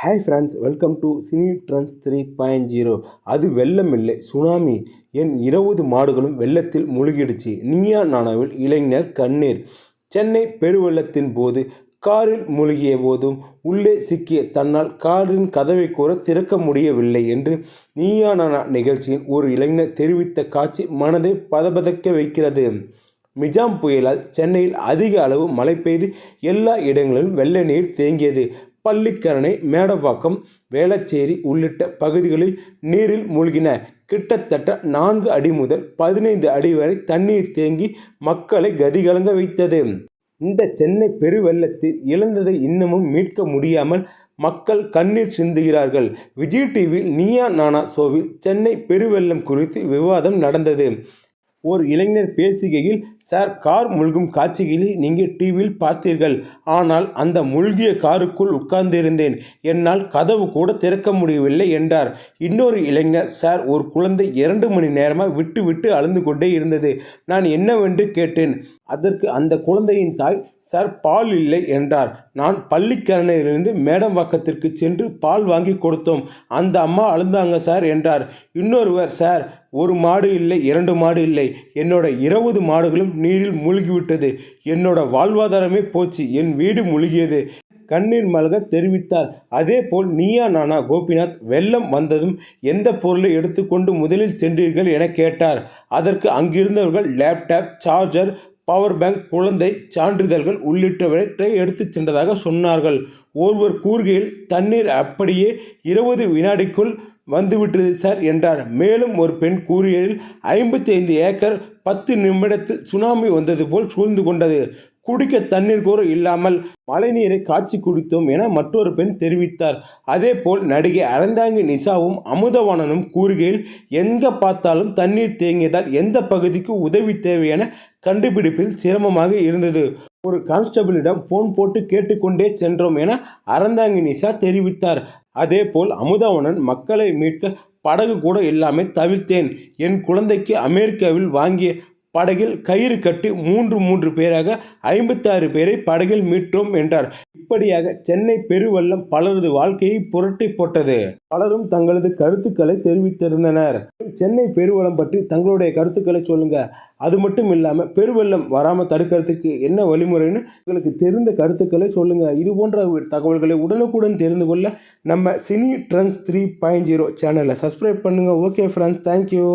Hi friends welcome to cine trends three point zero அது வெள்ளம் இல்லை சுனாமி என் இருபது மாடுகளும் வெள்ளத்தில் முழுகிடுச்சு. நீயா நானாவில் இளைஞர் கண்ணீர். சென்னை பெருவெள்ளத்தின் போது காரில் மூழ்கிய போதும் உள்ளே சிக்கிய தன்னால் காரின் கதவை கூற திறக்க முடியவில்லை என்று நீயா நானா நிகழ்ச்சியில் ஒரு இளைஞர் தெரிவித்த காட்சி மனதை பதபதக்க வைக்கிறது. மிஜாம் புயலால் சென்னையில் அதிக அளவு மழை பெய்து எல்லா இடங்களிலும் வெள்ள நீர் தேங்கியது. பள்ளிக்கரணை மேடவாக்கம் வேளச்சேரி உள்ளிட்ட பகுதிகளில் நீரில் மூழ்கின. கிட்டத்தட்ட நான்கு அடி முதல் பதினைந்து அடி வரை தண்ணீர் தேங்கி மக்களை கதிகலங்க வைத்தது. இந்த சென்னை பெருவெள்ளத்தில் இழந்ததை இன்னமும் மீட்க முடியாமல் மக்கள் கண்ணீர் சிந்துகிறார்கள். விஜய் டிவியில் நீயா நானா ஷோவில் சென்னை பெருவெள்ளம் குறித்து விவாதம் நடந்தது. ஒரு இளைஞர் பேசுகையில் சார் கார் மூழ்கும் காட்சிகளை நீங்கள் டிவியில் பார்த்தீர்கள். ஆனால் அந்த மூழ்கிய காருக்குள் உட்கார்ந்திருந்தேன். என்னால் கதவு கூட திறக்க முடியவில்லை என்றார். இன்னொரு இளைஞர் சார் ஒரு குழந்தை இரண்டு மணி நேரமாக விட்டு விட்டு அழுந்து கொண்டே இருந்தது. நான் என்னவென்று கேட்டேன். அதற்கு அந்த குழந்தையின் தாய் சார் பால் இல்லை என்றார். நான் பள்ளிக்கரணையிலிருந்து மேடம் பக்கத்திற்கு சென்று பால் வாங்கி கொடுத்தோம். அந்த அம்மா அழுந்தாங்க சார் என்றார். இன்னொருவர் சார் ஒரு மாடு இல்லை இரண்டு மாடு இல்லை. என்னோட இருபது மாடுகளும் நீரில் மூழ்கிவிட்டது. என்னோட வாழ்வாதாரமே போச்சு. என் வீடு மூழ்கியது. கண்ணீர் மல்க தெரிவித்தார். அதே போல் நீயா நானா கோபிநாத்? வெள்ளம் வந்ததும் எந்த பொருளை எடுத்துக்கொண்டு முதலில் சென்றீர்கள்? என கேட்டார். அதற்கு அங்கிருந்தவர்கள் லேப்டாப் சார்ஜர் பவர் பேங்க் குழந்தை சான்றிதழ்கள் உள்ளிட்டவற்றை எடுத்துச் சென்றதாக சொன்னார்கள். ஒருவர் கூறுகையில் தண்ணீர் அப்படியே இருபது வினாடிக்குள் வந்துவிட்டது சார் என்றார். மேலும் ஒரு பெண் கூறியதில் ஐம்பத்தி ஐந்து ஏக்கர் பத்து நிமிடத்தில் சுனாமி வந்தது போல் சூழ்ந்து கொண்டது. குடிக்க தண்ணீர் கூட இல்லாமல் மழைநீரை காய்ச்சி குடித்தோம் என மற்றொரு பெண் தெரிவித்தார். அதேபோல் நடிகை அறந்தாங்கி நிசாவும் அமுதவாணனும் கூறுகையில் எங்க பார்த்தாலும் தண்ணீர் தேங்கியதால் எந்த பகுதிக்கு உதவி தேவை என கண்டுபிடிப்பில் சிரமமாக இருந்தது. ஒரு கான்ஸ்டபிளிடம் போன் போட்டு கேட்டுக்கொண்டே சென்றோம் என அறந்தாங்கி நிஷா தெரிவித்தார். அதேபோல் அமுதவணன் மக்களை மீட்க படகு கூட இல்லாமல் தவிர்த்தேன். என் குழந்தைக்கு அமெரிக்காவில் வாங்கிய படகில் கயிறு கட்டி மூன்று மூன்று பேராக ஐம்பத்தாறு பேரை படகில் மீட்டோம் என்றார். இப்படியாக சென்னை பெருவெள்ளம் பலரது வாழ்க்கையை புரட்டி போட்டது. பலரும் தங்களது கருத்துக்களை தெரிவித்திருந்தனர். சென்னை பெருவெள்ளம் பற்றி தங்களுடைய கருத்துக்களை சொல்லுங்க. அது மட்டும் இல்லாமல் பெருவெள்ளம் வராமல் தடுக்கிறதுக்கு என்ன வழிமுறைன்னு உங்களுக்கு தெரிந்த கருத்துக்களை சொல்லுங்க. இது போன்ற தகவல்களை உடனுக்குடன் தெரிந்து கொள்ள நம்ம cine trends three point zero சேனலை சப்ஸ்கிரைப் பண்ணுங்க. Okay friends thank you